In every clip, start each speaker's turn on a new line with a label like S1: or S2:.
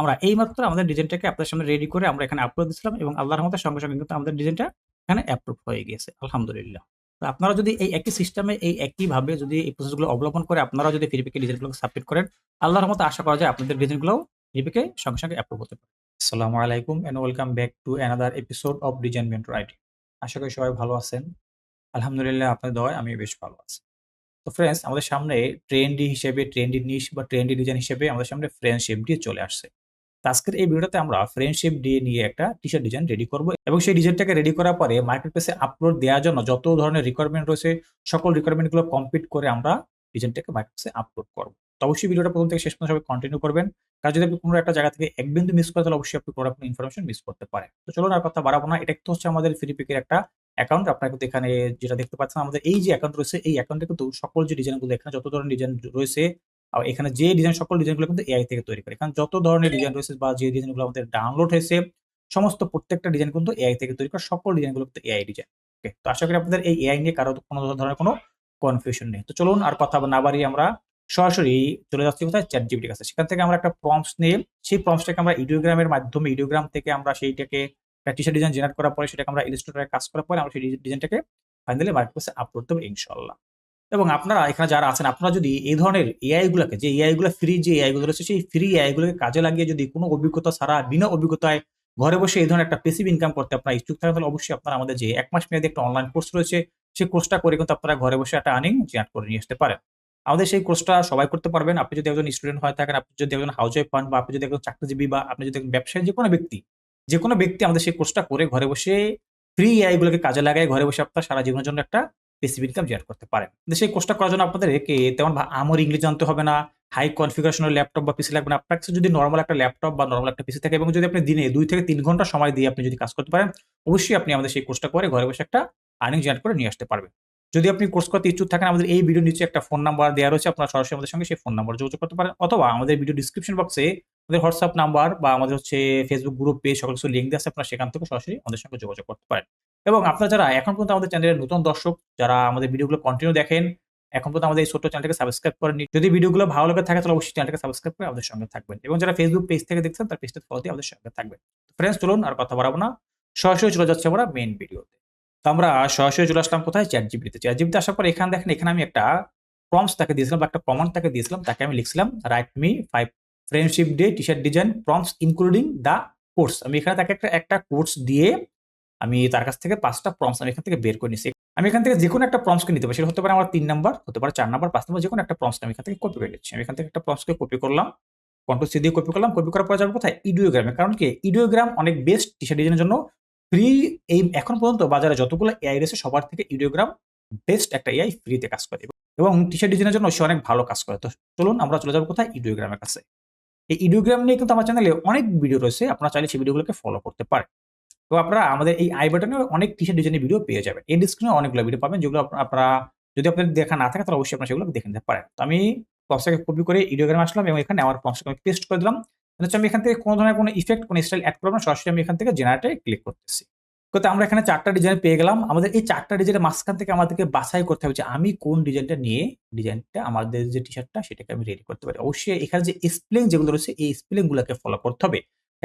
S1: আমরা এইমাত্র আমাদের ডিজাইনটাকে আপনাদের সামনে রেডি করে আমরা এখানে আপলোড দিয়েছিলাম এবং আল্লাহর রহমতে সঙ্গে, সঙ্গে কিন্তু আমাদের ডিজাইনটা এখানে অ্যাপ্রুভ হয়ে গিয়েছে। আলহামদুলিল্লাহ। তো আপনারা যদি এই একই সিস্টেমে এই একইভাবে যদি এই প্রসেসগুলো অবলম্বন করে আপনারাও যদি ফিডব্যাকে ডিজাইনগুলোকে সাবমিট করেন, আল্লাহর রহমতে আশা করা যায় আপনাদের ডিজাইনগুলোও ফিডব্যাকে সঙ্গে, সঙ্গে অ্যাপ্রুভ হতে পারে। আসসালামু আলাইকুম and welcome back to another episode of design mentor ID. আশা করি সবাই ভালো আছেন। আলহামদুলিল্লাহ আপনাদের দোয়ায় আমি বেশ ভালো আছি। তো ফ্রেন্ডস আমাদের সামনে ট্রেন্ডি হিসেবে ট্রেন্ডি নিশ বা ট্রেন্ডি ডিজাইন হিসেবে আমাদের সামনে ফ্রেন্ডশিপ দিয়ে চলে আসছে। তো আজকের এই ভিডিওটাতে আমরা ফ্রেন্ডশিপ ডে নিয়ে একটা টি-শার্ট ডিজাইন রেডি করব এবং সেই ডিজাইনটাকে রেডি করার পরে মার্কেট প্লেসে আপলোড দেওয়ার জন্য যত ধরনের রিকোয়ারমেন্ট রয়েছে, সকল রিকোয়ারমেন্টগুলো কমপ্লিট করে আমরা ডিজাইনটাকে মার্কেট প্লেসে আপলোড করব। তো অবশ্যই ভিডিওটা প্রথম থেকে শেষ পর্যন্ত সবাই কন্টিনিউ করবেন। কারণ যদি আপনি কোনো একটা জায়গা থেকে এক বিন্দু মিস করেন, তাহলে অবশ্যই আপনি কোনো রকম ইনফরমেশন মিস করতে পারেন। তো চলুন আর কথা বাড়াবো না। এটা কিন্তু হচ্ছে আমাদের ফ্রি ফ্রিপিকের একটা অ্যাকাউন্ট। আপনারা কিন্তু এখানে যেটা দেখতে পাচ্ছেন, আমাদের এই যে অ্যাকাউন্ট রয়েছে, এই অ্যাকাউন্টে কিন্তু সকল যে ডিজাইনগুলো এখানে যত ধরনের ডিজাইন রয়েছে আ এখানে যে ডিজাইন সকল ডিজাইনগুলো কিন্তু এআই থেকে তৈরি করে। এখানে যত ধরনের ডিজাইন রয়েছে বা যে ডিজাইনগুলো আমাদের ডাউনলোড হয়েছে, সমস্ত প্রত্যেকটা ডিজাইন কিন্তু এআই থেকে তৈরি করা। সকল ডিজাইনগুলো কিন্তু এআই ডিজাইন। ওকে। তো আশা করি আপনাদের এই এআই নিয়ে কারও কোনো ধরনের কোনো কনফিউশন নেই। তো চলুন আর কথা না বাড়িয়ে আমরা সরাসরি চলে যাচ্ছি কোথায় চ্যাট র কাছে। সেখান থেকে আমরা একটা প্রম্পটস নিয়ে, সেই প্রম্পটসটাকে আমরা ইডিওগ্রামের মাধ্যমে ইডিওগ্রাম থেকে আমরা সেইটাকে টি-শার্ট ডিজাইন জেনারেট করার পরে, সেটাকে আমরা ইলাস্ট্রেটরে কাজ করার পরে, আমরা সেই ডিজাইনটাকে ফাইনালি মার্কেট প্লেসে আপলোড দেব, ইনশাআল্লাহ। এবং আপনারা এখানে যারা আছেন আপনারা যদি এই ধরনের এআই গুলাকে যে এআই গুলা ফ্রি যে এআই গুলো রয়েছে সেই ফ্রি এআই গুলোকে কাজে লাগিয়ে যদি কোনো অভিজ্ঞতা ছাড়া বিনা অভিজ্ঞতায় ঘরে বসে এই ধরনের একটা পেসিভ ইনকাম করতে আপনারা ইচ্ছুক থাকেন তাহলে অবশ্যই আপনারা আমাদের যে এক মাস মেয়াদী একটা অনলাইন কোর্স রয়েছে সেই কোর্সটা করে কিন্তু আপনারা ঘরে বসে একটা আর্নিং জেনারেট করে নিয়ে আসতে পারেন। আমাদের সেই কোর্সটা সবাই করতে পারবেন। আপনি যদি একজন স্টুডেন্ট হয়ে থাকেন, আপনি যদি একজন হাউসওয়াইফ হন বা আপনি যদি একজন চাকরিজীবী বা আপনি যদি একজন ব্যবসায়ী যেকোনো ব্যক্তি, যেকোনো ব্যক্তি আমাদের সেই কোর্সটা করে ঘরে বসে ফ্রি এআই গুলোকে কাজে লাগায় ঘরে বসে আপনার সারা জীবনের জন্য একটা প্যাসিভ ইনকাম জেনারেট করতে পারেন। সেই কোর্সটা করার জন্য আপনাদেরকে তেমন ভা ইংলিশ জানতে হবে না। হাই কনফিগারেশন এর ল্যাপটপ বা পিসি লাগবে না। আপনার কাছে যদি নরমাল একটা ল্যাপটপ বা নরমাল একটা পিসি থাকে এবং যদি আপনি দিনে দুই থেকে তিন ঘণ্টা সময় দিয়ে আপনি যদি কাজ করতে পারেন, অবশ্যই আপনি আমাদের সেই কোর্সটা করে ঘরে বসে একটা আর্নিং জেনারেট করে নিয়ে আসতে পারবেন। যদি আপনি কোর্স করতে ইচ্ছুক থাকেন আমাদের এই ভিডিওর নিচে একটা ফোন নাম্বার দেওয়া রয়েছে। আপনারা সরাসরি আমাদের সঙ্গে সেই ফোন নাম্বার যোগাযোগ করতে পারেন অথবা আমাদের ভিডিও ডেসক্রিপশন বক্সে আমাদের হোয়াটসঅ্যাপ নাম্বার বা আমাদের হচ্ছে ফেসবুক গ্রুপ পেজ সকল কিছু লিংক দেওয়া আছে। আপনারা সেখান থেকে সরাসরি আমাদের সঙ্গে যোগাযোগ করতে পারেন। এবং আপনারা যারা এখন পর্যন্ত আমাদের চ্যানেলের নতুন দর্শক, যারা আমাদের ভিডিওগুলো কন্টিনিউ দেখেন, এখন পর্যন্ত আমাদের এই ছোট্ট চ্যানেলটাকে সাবস্ক্রাইব করেননি। যদি ভিডিওগুলো ভালো লেগে থাকে তাহলে অবশ্যই চ্যানেলটাকে সাবস্ক্রাইব করে আমাদের সঙ্গে থাকবেন। এবং যারা ফেসবুক পেজ থেকে দেখছেন তার পেজটা ফলো আমাদের সঙ্গে থাকবেন। ফ্রেন্ডস চলুন আর কথা বাড়াবো না। সরাসরি চলে যাচ্ছে আমরা মেইন ভিডিওতে। তো আমরা সরাসরি চলে আসলাম কোথায় ChatGPT তে। চ্যাট তে আসার পর এখানে দেখেন এখানে আমি একটা প্রম্পটস তাকে দিয়েছিলাম বা একটা কমান্ড তাকে দিয়েছিলাম। তাকে আমি লিখছিলাম write me five friendship day T-shirt design prompts including the course. আমি এখানে তাকে একটা, একটা কোর্স দিয়ে আমি তার কাছ থেকে ৫ টা প্রম্পটস আমি এখান থেকে বের করে নিছি। আমি এখান থেকে যেকোনো একটা প্রম্পটস কে নিতে পারি। সেটা হতে পারে আমার তিন নাম্বার, হতে পারে চার নাম্বার, পাঁচ নাম্বার যেকোনো একটা প্রম্পটস আমি এখান থেকে কপি করে নিচ্ছি। আমি এখান থেকে একটা প্রম্পটস কে কপি করলাম। কন্ট্রোল সি দিয়ে কপি করলাম। কপি করার পরে যাব কোথায়? ইডিওগ্রামে। কারণ কি? ইডিওগ্রাম অনেক বেস্ট টি-শার্ট ডিজাইনের জন্য ফ্রি এই এখন পর্যন্ত বাজারে যতগুলো এআই রয়েছে সবার থেকে ইডিওগ্রাম বেস্ট একটা এআই ফ্রিতে কাজ করে। এবং টি-শার্ট ডিজাইনের জন্য সে অনেক ভালো কাজ করে। তো চলুন আমরা চলে যাব কোথায়? ইডিওগ্রামের কাছে। এই ইডিওগ্রাম নিয়ে কিন্তু আমার চ্যানেলে অনেক ভিডিও রয়েছে। আপনারা চাইলে সেই ভিডিওগুলোকে ফলো করতে পারেন। তো আপনারা আমাদের এই আই বাটনে অনেক টি-শার্ট ডিজাইনের ভিডিও পেয়ে যাবেন। এন্ড স্ক্রিনে অনেকগুলো ভিডিও পাবেন যেগুলো আপনা আপনারা যদি আপনাদের দেখা না থাকে তাহলে অবশ্যই আপনারা সেগুলো দেখে নিতে পারেন। তো আমি প্রম্পটসটাকে কপি করে ইডিওগ্রামে আসলাম এবং এখানে আমার প্রম্পটসটাকে আমি পেস্ট করে দিলাম। হচ্ছে আমি এখান থেকে কোনো ধরনের কোনো ইফেক্ট, কোনো স্টাইল অ্যাড করব না। সরাসরি আমি এখান থেকে জেনারেটে ক্লিক করতেছি। তো আমরা এখানে ৪ টা ডিজাইন পেয়ে গেলাম। আমাদের এই ৪ টা ডিজাইনের মাঝখান থেকে আমাদেরকে বাছাই করতে হবে যে আমি কোন ডিজাইনটা নিয়ে ডিজাইনটা আমাদের যে টি-শার্টটা সেটাকে আমি রেডি করতে পারি। অবশ্যই এখানে যে স্পেলিং যেগুলো রয়েছে এই স্পেলিং গুলাকে ফলো করতে হবে।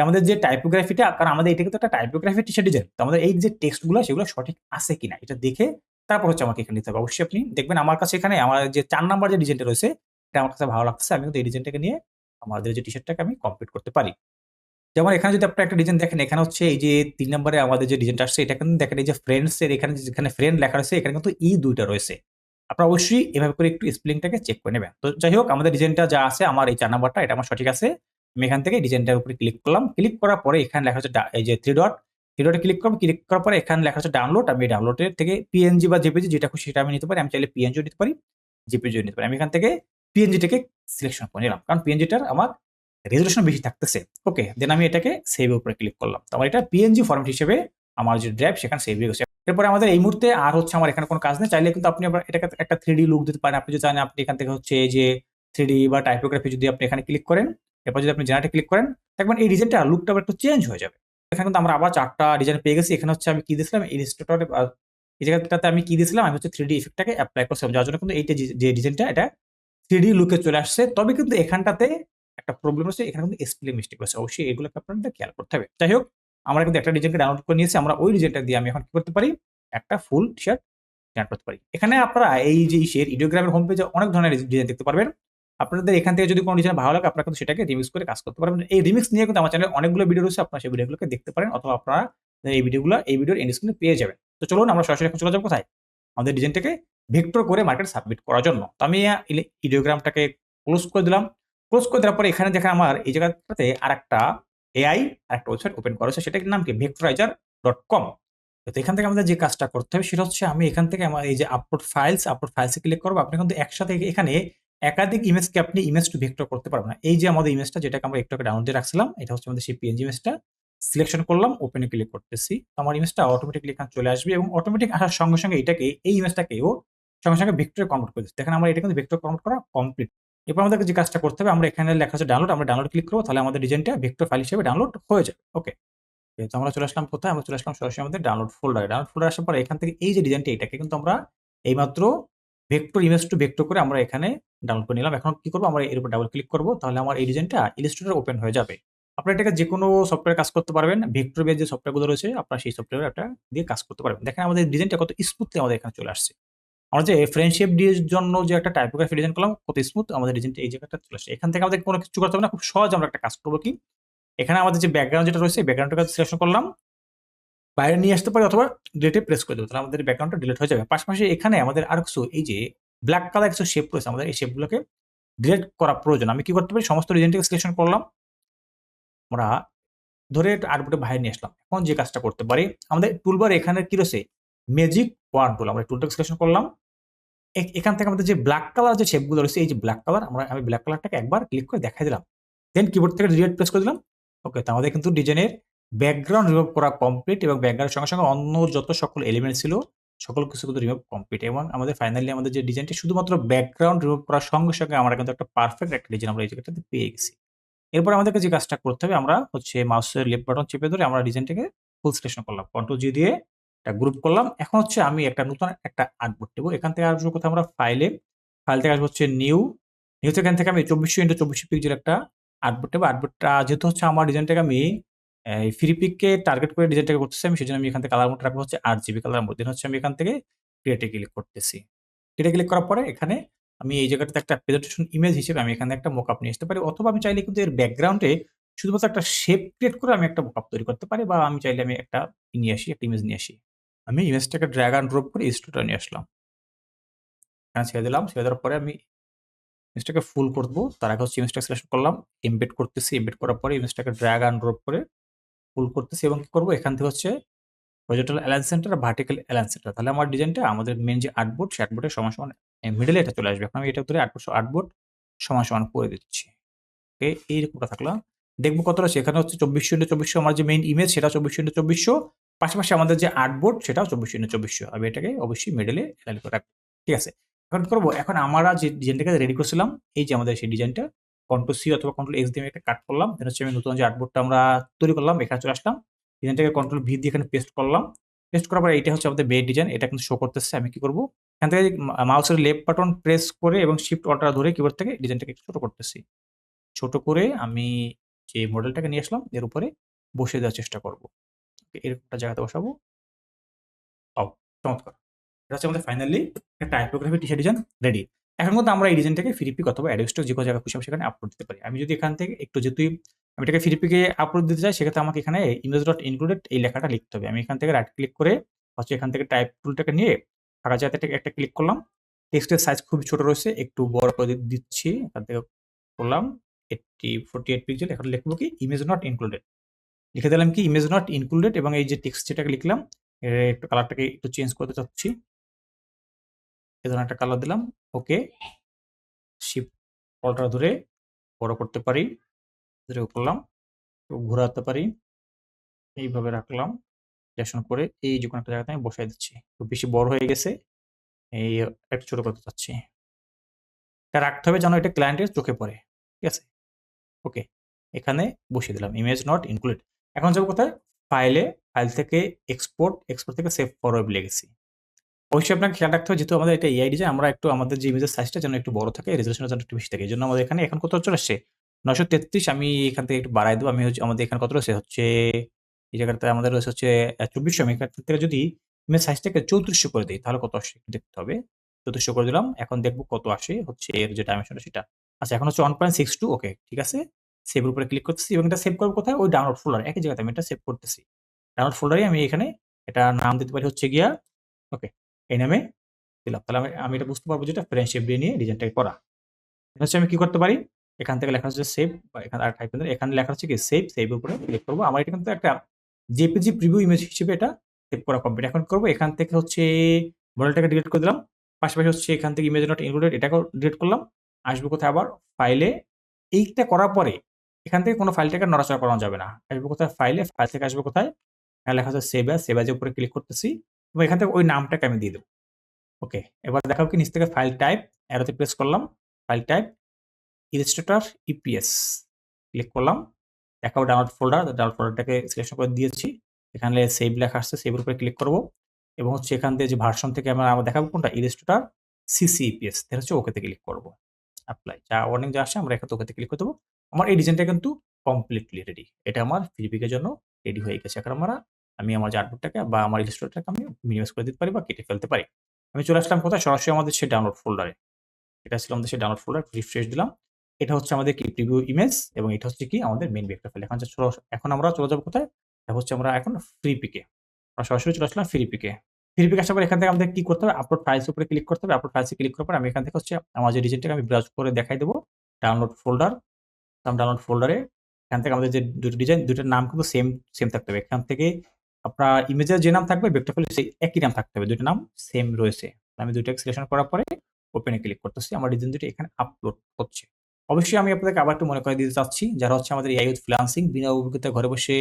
S1: আমাদের যে টাইপোগ্রাফিটা কারণ আমাদের এটা কিন্তু একটা টাইপোগ্রাফি টি-শার্ট ডিজাইন। তো আমাদের এই যে টেক্সটগুলা সেগুলো সঠিক আছে কিনা, এটা দেখে তারপর হচ্ছে আমাকে এখানে নিতে হবে। অবশ্যই আপনি দেখবেন আমার কাছে এখানে আমার যে চার নাম্বার যে ডিজাইনটা রয়েছে, এটা আমার কাছে ভালো লাগতেছে। আমি কিন্তু এই ডিজাইনটাকে নিয়ে আমাদের যে টি-শার্টটাকে আমি কমপ্লিট করতে পারি। যেমন এখানে যদি আপনারা একটা ডিজাইন দেখেন, এখানে হচ্ছে এই যে তিন নাম্বারে আমাদের যে ডিজাইনটা আসছে, এটা কিন্তু দেখেন এই যে ফ্রেন্ডস এর এখানে যেখানে ফ্রেন্ড লেখা রয়েছে, এখানে কিন্তু ই দুইটা রয়েছে। আপনারা অবশ্যই এভাবে করে একটু স্পেলিংটাকে চেক করে নেবেন। তো যাই হোক, আমাদের ডিজাইনটা যা আছে, আমার এই চার নাম্বারটা, এটা আমার সঠিক আছে। আমি এখান থেকে ডিজাইনটার উপরে ক্লিক করলাম। ক্লিক করার পরে এখানে লেখা হচ্ছে এই যে থ্রি ডট থ্রি ডটে ক্লিক করব। ক্লিক করার পরে এখানে লেখা হচ্ছে ডাউনলোড। আমি ডাউনলোডের থেকে পিএনজি বা জেপিজি যেটা খুশি সেটা আমি নিতে পারি। আমি চাইলে পিএনজিও নিতে পারি, জেপিজিও নিতে পারি। আমি এখান থেকে পিএনজিটাকে সিলেকশন করে নিলাম। কারণ পিএনজিটার আমার রেজোলিউশন বেশি থাকতেছে। ওকে। দেন আমি এটাকে সেভ এর উপরে ক্লিক করলাম। তো আমার এটা পিএনজি ফরম্যাট হিসেবে আমার যে ড্রাইভ সেখানে সেভ হয়ে গেছে। এরপরে আমাদের এই মুহূর্তে আর হচ্ছে আমার এখানে কোনো কাজ নেই। চাইলে কিন্তু আপনি আবার এটাকে একটা 3D লুক দিতে পারেন। আপনি যদি চান আপনি এখান থেকে হচ্ছে যে 3D বা টাইপোগ্রাফি যদি আপনি এখানে ক্লিক করেন, এরপর যদি আপনি জেনারেটে ক্লিক করেন, দেখবেন এই ডিজাইনটা লুকটা একটু চেঞ্জ হয়ে যাবে। এখানে কিন্তু আমরা আবার চারটা ডিজাইন পেয়ে গেছি। এখানে হচ্ছে আমি কি দিয়েছিলাম ইলাস্ট্রেটরে এই জায়গাটাতে আমি কি দিয়েছিলাম? আমি হচ্ছে 3D ইফেক্টটাকে অ্যাপ্লাই করছিলাম। যার জন্য কিন্তু এইটা যে ডিজাইনটা এটা থ্রি ডি লুকে চলে আসছে। তবে কিন্তু এখানটাতে একটা প্রবলেম হচ্ছে এখানে কিন্তু স্পেলিং মিস্টেক হচ্ছে অবশ্যই এগুলোকে আপনাদের খেয়াল করতে হবে যাই হোক আমরা কিন্তু একটা ডিজাইনকে ডাউনলোড করে নিয়েছি আমরা ওই ডিজাইনটা দিয়ে আমি এখন কি করতে পারি একটা ফুল শার্ট জেনারেট করতে পারি এখানে আপনারা এই যে ইসের ইডিওগ্রামের হোম পেজে অনেক ধরনের ডিজাইন দেখতে পারবেন আপনাদের এখান থেকে যদি কোনো ডিজাইন ভালো লাগে, আপনারা কিন্তু সেটাকে রিমিক্স করে কাজ করতে পারবেন। এই রিমিক্স নিয়ে কিন্তু আমার চ্যানেলে অনেকগুলো ভিডিও রয়েছে, আপনারা সেই ভিডিওগুলোকে দেখতে পারেন অথবা আপনারা এই ভিডিওগুলো এই ভিডিওর এন্ড পেয়ে যাবেন। তো চলুন, আমরা সরাসরি এখন চলে যাব কোথায়? আমাদের ডিজাইনটাকে ভেক্টর করে মার্কেটে সাবমিট করার জন্য। তো আমি ইডিওগ্রামটাকে ক্লোজ করে দিলাম। ক্লোজ করে দেওয়ার পরে এখানে দেখেন আমার এই জায়গাটাতে আর একটা এআই আর একটা ওয়েবসাইট ওপেন করা হয়েছে, সেটার নাম কি? ভেক্টরাইজার ডট কম তো এখান থেকে আমাদের যে কাজটা করতে হবে, সেটা হচ্ছে আমি এখান থেকে আমার এই যে আপলোড ফাইলস আপলোড ফাইলসে ক্লিক করব। আপনি কিন্তু একসাথে এখানে একাধিক ইমেজকে আপনি ইমেজ টু ভেক্টর করতে পারবেন না। এই যে আমাদের ইমেজটা যেটাকে আমরা একটু ডাউনলোড দিয়ে রাখছিলাম, এটা হচ্ছে আমাদের সেই পিএনজি ইমেজটা সিলেকশন করলাম ওপেনে ক্লিক করতেছি। আমার ইমেজটা অটোমেটিকলি এখানে চলে আসবে এবং অটোমেটিক আসার সঙ্গে সঙ্গে এটাকে, এই ইমেজটাকেও সঙ্গে সঙ্গে ভেক্টরে কনভার্ট করে দিচ্ছি। দেখেন আমরা এটা কিন্তু ভেক্টর কনভার্ট করা কমপ্লিট এরপর আমাদেরকে যে কাজটা করতে হবে, আমরা এখানে লেখা আছে ডাউনলোড আমরা ডাউনলোড ক্লিক করব, তাহলে আমাদের ডিজাইনটা ভেক্টর ফাইল হিসেবে ডাউনলোড হয়ে যাবে। ওকে তো আমরা চলে আসলাম কোথায়? আমরা চলে আসলাম সরাসরি আমাদের ডাউনলোড ফোল্ডারে ডাউনলোড ফোল্ডার আসার পর এখান থেকে এই যে ডিজাইনটা এটাকে কিন্তু আমরা এইমাত্র ভেক্টর ইমেজ টু ভেক্টর করে আমরা এখানে ডাউনলোড করে নিলাম। এখন কি করব? আমরা এর উপর ডাবল ক্লিক করব, তাহলে আমার এই ডিজাইনটা ইলিস্ট্রেটর ওপেন হয়ে যাবে। আপনারা এটাকে যে কোনো সফটওয়্যার কাজ করতে পারবেন ভেক্টর বেস যে সফটওয়্যারগুলো রয়েছে, আপনারা সেই সফটওয়্যার একটা দিয়ে কাজ করতে পারবেন। দেখেন আমাদের ডিজাইনটা কত স্মুথলি আমাদের এখানে চলে আসছে। আমরা যে ফ্রেন্ডশিপ ডির জন্য যে একটা টাইপোগ্রাফি ডিজাইন করলাম, কত স্মুথ আমাদের ডিজাইনটা এই জায়গাটা চলে আসছে। এখান থেকে আমাদের কোনো কিছু করতে হবে না, খুব সহজ আমরা একটা কাজ করব কি? এখানে আমাদের যে ব্যাকগ্রাউন্ড যেটা রয়েছে ব্যাকগ্রাউন্ডটা সিলেকশন করলাম। বাইরে নিয়ে আসতে পারি অথবা ডিলেটে প্রেস করে দেবো। তাহলে আমাদের ব্যাকগ্রাউন্ডটা ডিলিট হয়ে যাবে। পাশাপাশি এখানে আমাদের আর কিছু, এই যে ব্ল্যাক কালার কিছু শেপ রয়েছে, আমাদের এই শেপগুলোকে ডিলিট করা প্রয়োজন। আমি কি করতে পারি? সমস্ত ডিজাইনটাকে সিলেকশন করলাম। আমরা ধরে আটবুটে বাইরে নিয়ে আসলাম। এখন যে কাজটা করতে পারি, আমাদের টুলবার এখানে কি রয়েছে? ম্যাজিক ওয়ান টুল আমরা টুলটাকে সিলেকশন করলাম। এখান থেকে আমাদের যে ব্ল্যাক কালার যে শেপগুলো রয়েছে, এই যে ব্ল্যাক কালার আমরা, আমি ব্ল্যাক কালারটাকে একবার ক্লিক করে দেখাই দিলাম। দেন কিবোর্ড থেকে ডিলিট প্রেস করে দিলাম। ওকে তো আমাদের কিন্তু ডিজাইনের ব্যাকগ্রাউন্ড রিমুভ করা কমপ্লিট এবং ব্যাকগ্রাউন্ডের সঙ্গে সঙ্গে অন্য যত সকল এলিমেন্ট ছিল, সকল কিছু কিন্তু রিমুভ কমপ্লিট এবং আমাদের ফাইনালি আমাদের যে ডিজাইনটি শুধুমাত্র ব্যাকগ্রাউন্ড রিমুভ করার সঙ্গে সঙ্গে আমরা কিন্তু একটা পারফেক্ট একটা ডিজাইন আমরা এই জায়গাটাতে পেয়ে গেছি। এরপর আমাদেরকে যে কাজটা করতে হবে, আমরা হচ্ছে মাউসের লেফট বাটন চেপে ধরে আমরা ডিজাইনটাকে ফুল সিলেকশন করলাম। কন্ট্রোল জি দিয়ে একটা গ্রুপ করলাম। এখন হচ্ছে আমি একটা নতুন একটা আর্টবোর্ড দেবো এখান থেকে আসব কোথায় আমরা ফাইলে ফাইল থেকে আসব হচ্ছে নিউ নিউ থেকে এখান থেকে আমি চব্বিশশো ইন্টু চব্বিশশো পিক্সেল একটা আর্টবোর্ড দেবো আর্টবোর্ডটা যেহেতু হচ্ছে আমার ডিজাইনটাকে আমি এই ফ্রি পিককে টার্গেট করে ডিজাইনটাকে করতেছি আমি, সেজন্য আমি এখান থেকে কালার মোড রাখব, হচ্ছে আট জিবি কালার মধ্যে হচ্ছে আমি এখান থেকে ক্রিয়েটে ক্লিক করতেছি। ক্রিয়েটে ক্লিক করার পরে এখানে আমি এই জায়গাটাতে একটা প্রেজেন্টেশন ইমেজ হিসেবে আমি এখানে একটা মোকআপ নিয়ে আসতে পারি, অথবা আমি চাইলে কিন্তু এর ব্যাকগ্রাউন্ডে শুধুমাত্র একটা শেপ ক্রিয়েট করে আমি একটা মোকআপ তৈরি করতে পারি, বা আমি চাইলে আমি একটা নিয়ে আসি, একটা ইমেজ নিয়ে আসি। আমি ইমেজটাকে ড্র্যাগ অ্যান্ড ড্রপ করে স্টুটা নিয়ে আসলাম। এখানে ছেড়ে দিলাম, ছেড়ে দেওয়ার পরে আমি ইমেজটাকে ফুল করব। তার আগে হচ্ছে ইমেজটা সিলেকশন করলাম এমবেড করতেছি এমবেড করার পরে ইমেজটাকে ড্র্যাগ অ্যান্ড ড্রপ করে ফুল করতেছি এবং কি করব? এখান থেকে হচ্ছে হরিজন্টাল অ্যালাইন সেন্টার আর ভার্টিক্যাল অ্যালাইন সেন্টার তাহলে আমার ডিজাইনটা আমাদের মেন যে আর্টবোর্ড সে আর্টবোর্ডের সমান সমান মিডলে এটা চলে আসবে। এখন আমি এটা ধরে আটশো আর্টবোর্ড সমান সমান করে দিচ্ছি। ওকে এইরকমটা থাকলাম দেখব কতটা সেখানে হচ্ছে চব্বিশশো ইন্টু চব্বিশশো, আমার যে মেইন ইমেজ সেটা চব্বিশশো ইন্টু চব্বিশশো। পাশাপাশি আমাদের যে আর্টবোর্ড সেটাও চব্বিশশো ইন্টু চব্বিশশো। আমি এটাকে অবশ্যই মিডলে অ্যালাইন করে রাখব। ঠিক আছে? এখন করব? এখন আমরা যে ডিজাইনটাকে রেডি করছিলাম, এই যে আমাদের সেই ডিজাইনটা কন্ট্রোল সি অথবা কন্ট্রোল এক্স দিয়ে একটা কাট করলাম। এটা হচ্ছে আমি নতুন যে আর্টবোর্ডটা আমরা তৈরি করলাম, এখানে চলে আসলাম। ডিজাইনটাকে কন্ট্রোল ভি দিয়ে এখানে পেস্ট করলাম। পেস্ট করার পরে এটা হচ্ছে আমাদের বেড ডিজাইন এটা কিন্তু শো করতেছে। আমি কি করব? এখান থেকে মাউসের লেফট বাটন প্রেস করে এবং শিফট অল্টার ধরে কিবোর্ড থেকে ডিজাইনটাকে ছোট করতেছি। ছোট করে আমি যে মডেলটাকে নিয়ে আসলাম, এর উপরে বসে দেওয়ার চেষ্টা করব। এরকম একটা জায়গাতে বসাবো। চমৎকার। এটা হচ্ছে আমাদের ফাইনালি একটা typography T shirt design ready এখন কিন্তু আমরা এই ডিজাইনটাকে ফ্রিপিক অথবা অ্যাডোস্টো যে কোনো জায়গায় খুশি সেখানে আপলোড দিতে পারি। আমি যদি এখান থেকে একটু যেহেতু আমি এটাকে ফ্রিপিকে আপলোড দিতে চাই, সেক্ষেত্রে আমাকে এখানে ইমেজ ডট ইনক্লুডেড এই লেখাটা লিখতে হবে। আমি এখান থেকে রাইট ক্লিক করে হচ্ছে এখান থেকে টাইপ টুলটাকে নিয়ে ফাঁকা জায়গাতে একটা ক্লিক করলাম। টেক্সটের সাইজ খুব ছোট রয়েছে, একটু বড় করে দিচ্ছি। এখান থেকে করলাম এইটটি ফোরটি এইট পিক্সেল এখন লিখব কি? ইমেজ নট ইনক্লুডেড লিখে দিলাম কি? ইমেজ নট ইনক্লুডেড এবং এই যে টেক্সট যেটাকে লিখলাম একটু কালারটাকে একটু চেঞ্জ করতে চাচ্ছি। এ ধরনের একটা কালার দিলাম। ওকে শিফট অল্টার ধরে বড় করতে পারি ধরে করলাম, ঘোরাতে পারি, এইভাবে রাখলাম রেশন করে এই যে কোনো একটা জায়গাতে আমি বসাই দিচ্ছি। খুব বেশি বড় হয়ে গেছে, এই একটু ছোট করতে চাচ্ছি। এটা রাখতে হবে যেন এটা ক্লায়েন্টের চোখে পড়ে, ঠিক আছে? ওকে এখানে বসিয়ে দিলাম ইমেজ নট ইনক্লুড এখন যাব কোথায়? ফাইলে ফাইল থেকে এক্সপোর্ট এক্সপোর্ট থেকে সেভ ফরওয়ার্ড লেগেছি অবশ্যই আপনাকে খেয়াল রাখতে হবে, যেহেতু আমাদের এটা এআই ডিজাইন আমরা একটু আমাদের যে ইমেজের সাইজটা যেন একটু বড় থাকে রেজলিউশনটা যেন একটু বেশি থাকে এই জন্য আমাদের এখানে এখন কোথাও চলে আসছে 933 আমি এখান থেকে একটু বাড়ায় দেবো। আমি হচ্ছে আমাদের এখানে কত রয়েছে? হচ্ছে, এই জায়গাটাতে আমাদের রয়েছে হচ্ছে চব্বিশশো আমি এখান থেকে যদি ইমেজ সাইজটাকে 3400 করে দেই, তাহলে কত আসে দেখতে হবে। 3400 করে দিলাম। এখন দেখব কত আসে হচ্ছে এর যে ডাইমেনশনটা সেটা। আচ্ছা এখন হচ্ছে 1.62 ওকে ঠিক আছে। সেভ এর উপরে ক্লিক করতেছি এবং এটা সেভ করব কোথায়? ওই ডাউনলোড ফোল্ডারে একই জায়গাতে আমি এটা সেভ করতেছি। ডাউনলোড ফোল্ডারে আমি এখানে এটা নাম দিতে পারি হচ্ছে গিয়া ওকে এই নামে দিলাম। তাহলে আমি এটা বুঝতে পারব যে এটা ফ্রেন্ডশিপ দিয়ে নিয়ে ডিজাইনটাকে করা। হচ্ছে আমি কি করতে পারি? এখান থেকে লেখা হচ্ছে সেভ বা এখানে আর টাইপ এখানে লেখা হচ্ছে কি সেভ, সেভ উপরে ক্লিক করব। আমার এটা কিন্তু একটা জেপিজি প্রিভিউ ইমেজ হিসেবে এটা সেভ করা কমপ্লিট। এখন করব এখান থেকে হচ্ছে মডেলটাকে ডিলিট করে দিলাম। পাশাপাশি হচ্ছে এখান থেকে ইমেজ নট ইনক্লুডেড এটাকেও ডিলিট করলাম। আসব কোথায় আবার ফাইলে এইটা করার পরে এখান থেকে কোনো ফাইলটাকে নড়াচড়া করানো যাবে না। আসব কোথায় ফাইলে, ফাইল থেকে আসব কোথায়? লেখা আছে সেভ সেভ এর উপরে ক্লিক করতেছি এবং এখান থেকে ওই নামটাকে আমি দিয়ে দেবো ওকে এবার দেখাবো কি নিচ থেকে ফাইল টাইপ অ্যারোতে প্রেস করলাম। File type illustrator EPS click করলাম। দেখাবো ডাউনলোড ফোল্ডার, ডাউনলোড ফোল্ডারটাকে সিলেকশন করে দিয়েছি। এখানে সেভ লেখা আসছে, সেভ এর উপরে ক্লিক করব এবং হচ্ছে এখান থেকে যে ভার্সন থেকে আমরা আমরা দেখাবো কোনটা ইলাস্ট্রেটর সিসি ইপিএস এটা হচ্ছে ওকেতে ক্লিক করব। অ্যাপ্লাই যা ওয়ার্নিং যা আসে আমরা এখানে ওকেতে ক্লিক করে দেব। আমার এই ডিজাইনটা কিন্তু কমপ্লিটলি রেডি। এটা আমার ফ্রিপিকের জন্য রেডি হয়ে গেছে। এখন আমরা আমি আমার যে বা আমার ইলাস্ট্রেটরটাকে আমি মিনিমাইজ করে দিতে পারি বা কেটে ফেলতে পারি। আমি চলে আসলাম কোথায়? সরাসরি আমাদের সেই ডাউনলোড ফোল্ডারে। এটা ছিল আমাদের সেই ডাউনলোড ফোল্ডার রিফ্রেশ দিলাম। এটা হচ্ছে আমাদের কি প্রিভিউ ইমেজ এবং এটা হচ্ছে কি আমাদের মেইন ভেক্টর ফাইল। এখন এখন আমরা চলে যাব কোথায়? এটা হচ্ছে আমরা এখন ফ্রি পিকে। আমরা সরাসরি চলে আসলাম ফ্রি পিকে। ফ্রি পিকে আসার পর এখান থেকে আমাদের কি করতে হবে? আপলোড এর উপরে ক্লিক করতে হবে। আপলোড ফাইলস ক্লিক করার পর আমি এখান থেকে হচ্ছে আমার যে ডিজাইনটাকে আমি ব্রাউজ করে দেখাই দেবো ডাউনলোড ফোল্ডার। ডাউনলোড ফোল্ডারে এখান থেকে আমাদের যে দুটো ডিজাইন দুটোর নাম কিন্তু সেম সেম থাকতে হবে। এখান থেকে আপনার ইমেজের যে নাম থাকবে ভেক্টর ফাইলে সেই একই নাম থাকতে হবে। দুটো নাম সেম রয়েছে। আমি দুইটাকে সিলেকশন করার পরে ওপেনে ক্লিক করতেছি। আমার ডিজাইন দুটো এখানে আপলোড হচ্ছে। অবশ্যই আমি আপনাদেরকে আবার একটু মনে করে দিতে চাচ্ছি, যারা হচ্ছে আমাদের এই ফ্রিলান্সিং বিনা অভিজ্ঞতায় ঘরে বসে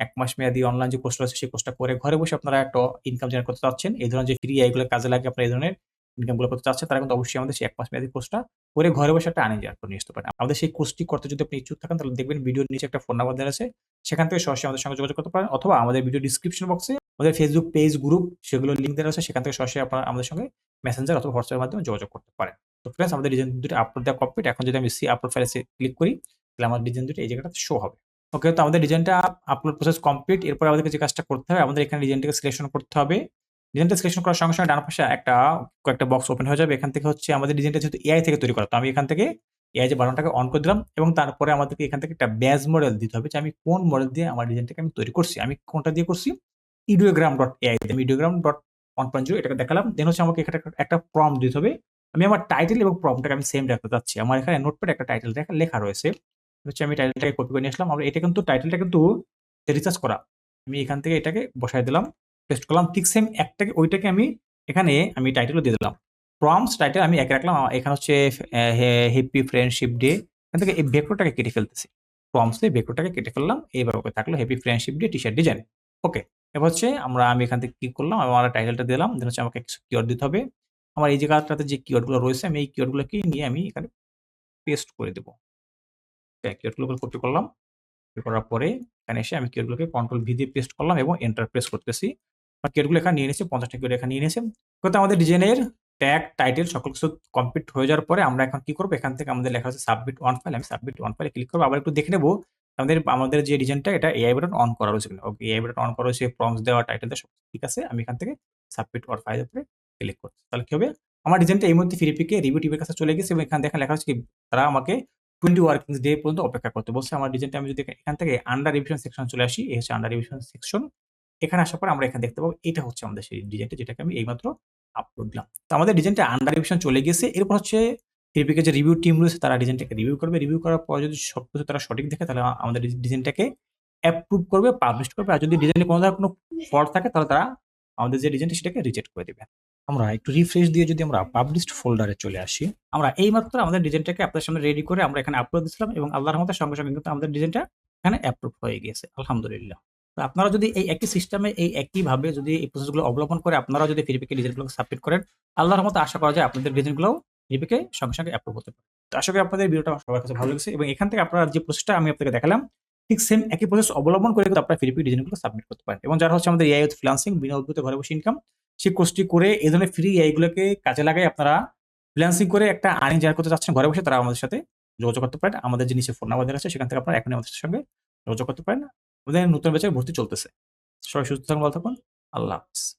S1: এক মাস মেয়াদি অনলাইন যে কোর্স আছে সেই কোর্সটা করে ঘরে বসে আপনারা একটা ইনকাম জেনারেট করতে চাচ্ছেন। এই ধরনের যে ফ্রি আইগুলো কাজে লাগে আপনারা এই ধরনের ইনকামগুলো করতে চাচ্ছেন তারা কিন্তু অবশ্যই আমাদের সেই ১ মাস মেয়াদি কোর্সটা করে ঘরে বসে একটা আর্নিং করে নিয়ে আসতে পারেন। আমাদের সেই কোর্সটি করতে যদি আপনি ইচ্ছুক থাকেন, তাহলে দেখবেন ভিডিওর নিচে একটা ফোন নাম্বার দেওয়া আছে। সেখান থেকে সরাসরি আমাদের সঙ্গে যোগাযোগ করতে পারেন অথবা আমাদের ভিডিও ডিসক্রিপশন বক্সে আমাদের ফেসবুক পেজ গ্রুপ সেগুলোর লিঙ্ক দেওয়া আছে সেখান থেকে সরাসরি আপনারা আমাদের সঙ্গে মেসেঞ্জার অথবা হোয়াটসঅ্যাপ এর মাধ্যমে যোগাযোগ করতে পারেন। তো ফ্রেন্ডস আমাদের ডিজাইন দুটো আপলোড দেওয়া কমপ্লিট। এখন যদি আমি সি আপলোড ফাইলে ক্লিক করি, তাহলে আমার ডিজাইন দুটো এই জায়গাটাতে শো হবে। ওকে তো আমাদের ডিজাইনটা আপলোড প্রসেস কমপ্লিট। এরপর আমাদেরকে যে কাজটা করতে হবে, আমাদের এখানে ডিজাইনটাকে সিলেকশন করতে হবে। ডিজাইনটা সিলেকশন করার সঙ্গে, সঙ্গে ডান পাশে একটা কয়েকটা বক্স ওপেন হয়ে যাবে। এখান থেকে হচ্ছে আমাদের ডিজাইনটা যেহেতু এআই থেকে তৈরি করা। তো আমি এখান থেকে এআই যে বাটনটাকে অন করে দিলাম এবং তারপরে আমাদেরকে এখান থেকে একটা ব্যাজ মডেল দিতে হবে যে আমি কোন মডেল দিয়ে আমার ডিজাইনটাকে আমি তৈরি করছি। আমি কোনটা দিয়ে করছি? ideogram.ai দিয়ে আমি ideogram.1.0 এটাকে দেখালাম। দেন হচ্ছে আমাকে এখানে একটা প্রম্পট দিতে হবে। আমি আমার টাইটেল এবং প্রম্পটটাকে আমি সেম রাখতে চাচ্ছি। আমার এখানে নোটপ্যাডে একটা টাইটেল লেখা লেখা রয়েছে। হচ্ছে আমি টাইটেলটাকে কপি করে নিয়ে আসলাম। আমরা এটা কিন্তু টাইটেলটা কিন্তু রিসার্চ করা। আমি এখান থেকে এটাকে বসায় দিলাম। পেস্ট করলাম। ঠিক সেম একটাকে, ওইটাকে আমি এখানে আমি টাইটেলও দিয়ে দিলাম। প্রম্পটস টাইটেল আমি একে রাখলাম। এখানে হচ্ছে হ্যাপি ফ্রেন্ডশিপ ডে। এখান থেকে এই ভেক্টরটাকে কেটে ফেলতেছি। প্রম্পটস দিয়ে ভেক্টরটাকে কেটে ফেললাম। এইভাবে থাকল happy friendship day T-shirt design. Okay. এবার হচ্ছে আমরা, আমি এখান থেকে ক্লিক করলাম। আমার টাইটেলটা দিলাম। দেন হচ্ছে আমাকে কিছু কিওয়ার্ড দিতে হবে। আমার এই জায়গাটাতে যে কিওয়ার্ডগুলো রয়েছে, আমি এই কিওয়ার্ড গুলোকে নিয়ে আমি এখানে পেস্ট করে দেব। ওকে কিওয়ার্ড কপি করলাম। করার পরে এখানে এসে আমি কিওয়ার্ড গুলোকে কন্ট্রোল ভি দিয়ে পেস্ট করলাম এবং এন্টার প্রেস করতেছি। আমার কিওয়ার্ডগুলো এখানে নিয়ে নিয়েছি ৫০ টা এখানে নিয়ে নিয়েছি। তো আমাদের ডিজাইনের ট্যাগ, টাইটেল সকল কিছু কমপ্লিট হয়ে যাওয়ার পরে আমরা এখন কি করব এখান থেকে আমাদের লেখা আছে সাবমিট ওয়ান ফাইল। আমি সাবমিট ওয়ান ফাইলে ক্লিক করব আবার একটু দেখে নেব আমাদের আমাদের যে ডিজাইনটা এটা এআই বাটন অন করা রয়েছে। ওকে এআই বাটন অন করা রয়েছে, প্রম্পটস দেওয়া, টাইটেল দেওয়া সব ঠিক আছে। আমি এখান থেকে সাবমিট ওয়ার ফাইলের উপরে ক্লিক করছি। তাহলে কি হবে? আমার ডিজাইনটা এই মুহূর্তে ফ্রি পিকে রিভিউ টিভির কাছে চলে গেছে এবং এখানে দেখেন লেখা হচ্ছে কি তারা আমাকে 20 ওয়ার্কিং ডে পর্যন্ত অপেক্ষা করতে বলছে। আমার ডিজাইনটা আমি যদি এখান থেকে আন্ডার রিভিশন সেকশন চলে আসি, এই হচ্ছে আন্ডার রিভিশন সেকশন। এখানে আসার পরে আমরা এখানে দেখতে পাবো এটা হচ্ছে আমাদের সেই ডিজাইনটা যেটাকে আমি এইমাত্র আপলোড দিলাম। তো আমাদের ডিজাইনটা আন্ডার রিভিশন চলে গেছে। এরপর হচ্ছে ফ্রি যে রিভিউ টিম রয়েছে তারা ডিজাইনটাকে রিভিউ করবে। রিভিউ করার পর যদি সবকিছু তারা সঠিক দেখে তাহলে আমাদের ডিজাইনটাকে অ্যাপ্রুভ করবে, পাবলিশ করবে। আর যদি ডিজাইনে কোনো ধরনের কোনো ফল্ট থাকে তাহলে তারা আমাদের যে ডিজাইনটা সেটাকে রিজেক্ট করে দেবে আমরা একটু রিফ্রেশ দিয়ে যদি আমরা পাবলিশড ফোল্ডারে চলে আসি, আমরা এইমাত্র আমাদের ডিজাইনটাকে আপনাদের সামনে রেডি করে আমরা এখানে আপলোড দিয়েছিলাম এবং আল্লাহর রহমতে সঙ্গে, সঙ্গে কিন্তু আমাদের ডিজাইনটা এখানে অ্যাপ্রুভ হয়ে গিয়েছে। আলহামদুলিল্লাহ। আপনারা যদি এই একই সিস্টেমে এই একইভাবে যদি এই প্রসেসগুলো অবলম্বন করে আপনারা যদি ফ্রি পিকে ডিজাইনগুলোকে সাবমিট করেন, আল্লাহর রহমতে আশা করা যায় আপনাদের ডিজাইনগুলোও ফ্রি পিকে সঙ্গে, সঙ্গে অ্যাপ্রুভ হতে পারে। তো আশা করি আপনাদের ভিডিওটা সবার কাছে ভালো লেগেছে এবং এখান থেকে আপনারা যে প্রসেসটা আমি আপনাকে দেখালাম ঠিক সেম একই প্রসেস অবলম্বন করে আপনারা ফ্রি পিকে ডিজাইনগুলো সাবমিট করতে পারেন। এবং যারা হচ্ছে আমাদের এআই উইথ ফ্রিল্যান্সিং বিনা অভিজ্ঞতায় ঘরে বসে ইনকাম সেই কোর্সটি করে এই ধরনের ফ্রি এআই গুলোকে কাজে লাগায় আপনারা ফ্রিল্যান্সিং করে একটা আর্নিং জেনারেট করতে চাচ্ছেন ঘরে বসে তারা আমাদের সাথে যোগাযোগ করতে পারেন। আমাদের যে নিচে ফোন নাম্বার আছে সেখান থেকে আপনারা এখনই আমাদের সঙ্গে যোগাযোগ করতে পারেন। আমাদের নতুন ব্যাচের ভর্তি চলতেছে। সবাই সুস্থ থাকুন, ভালো থাকুন। আল্লাহ হাফেজ।